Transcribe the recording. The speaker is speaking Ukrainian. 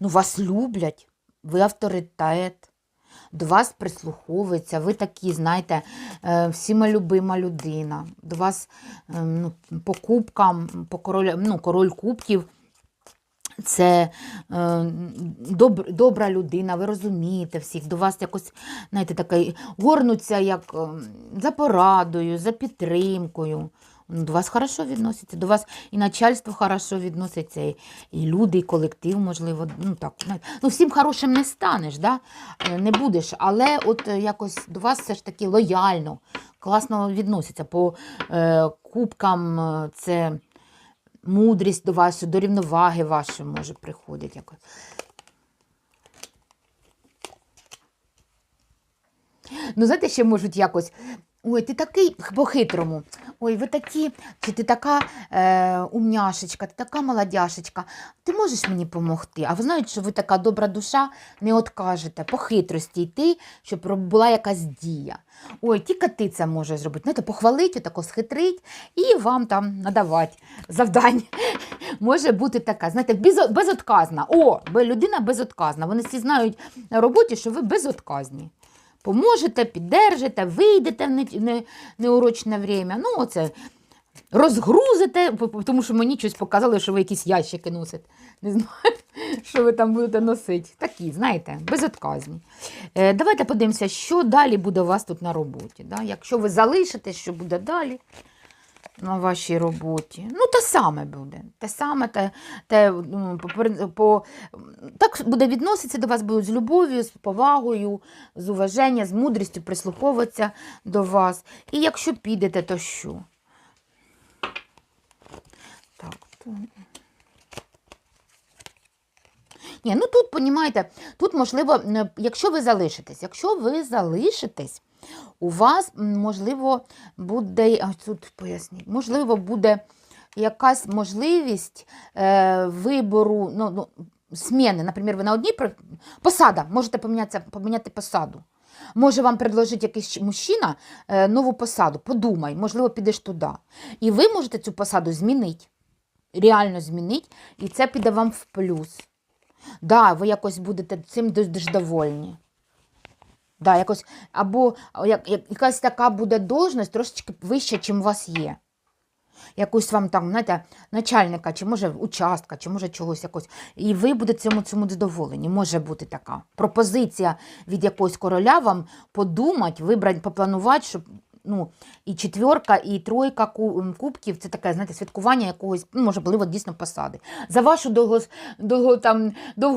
ну, вас люблять, ви авторитет, до вас прислуховуються, ви такі, знаєте, е, всіма любима людина. До вас е, ну, по кубкам, по король, ну, король кубків. Це е, доб, добра людина, ви розумієте всіх, до вас якось, знаєте, таке, горнуться як е, за порадою, за підтримкою. Ну, До вас хорошо відноситься, до вас і начальство хорошо відноситься, і, і люди, і колектив, можливо. Ну, так, ну, всім хорошим не станеш, да? Е, не будеш, але от е, якось до вас все ж таки лояльно, класно відноситься. По е, кубкам е, це мудрість до вас, до рівноваги вашої може приходить якось. Ну, знаєте, ще можуть якось. Ой, ти такий по-хитрому. Ой, ви такі, чи ти така е, умняшечка, ти така молодяшечка. Ти можеш мені допомогти? А ви знаєте, що ви така добра душа, не откажете, по хитрості йти, щоб була якась дія. Ой, тільки ти це можеш зробити. Знаєте, похвалити, тако схитрить і вам там надавати завдання. Може бути така, знаєте, безотказна. О, людина безотказна. Вони всі знають на роботі, що ви безотказні. Поможете, піддержите, вийдете в не- не- неурочне время. Ну, оце розгрузите, тому що мені щось показали, що ви якісь ящики носите. Не знаю, що ви там будете носити. Такі, знаєте, безотказні. Е, давайте подивимося, що далі буде у вас тут на роботі. Да? Якщо ви залишите, що буде далі на вашій роботі. Ну, те саме буде. Те саме, те, те, ну, по, по, так буде відноситися до вас, будуть з любов'ю, з повагою, з уваженням, з мудрістю прислуховуватися до вас. І якщо підете, то що? Так, то... Ні, ну тут, понімаєте, тут, можливо, якщо ви залишитесь, якщо ви залишитесь, у вас, можливо, буде, тут поясніть, можливо, буде якась можливість е, вибору, ну, ну, зміни. Наприклад, ви на одній посада, можете помінятися, поміняти посаду. Може вам предложить якийсь мужчина е, нову посаду. Подумай, можливо, підеш туди. І ви можете цю посаду змінити. Реально змінити, і це піде вам в плюс. Да, ви якось будете цим дуже довольні. Да, якось, або як, як, якась така буде должність трошечки вища, чим у вас є. Якусь вам там, знаєте, начальника, чи може участка, чи може чогось якось. І ви будете цьому цьому задоволені. Може бути така пропозиція від якогось короля вам подумати, вибрати, попланувати, щоб. Ну, і четверка, і тройка кубків це таке, знаєте, святкування якогось, ну, можливо, дійсно посади. За вашу довго, довго, там, довго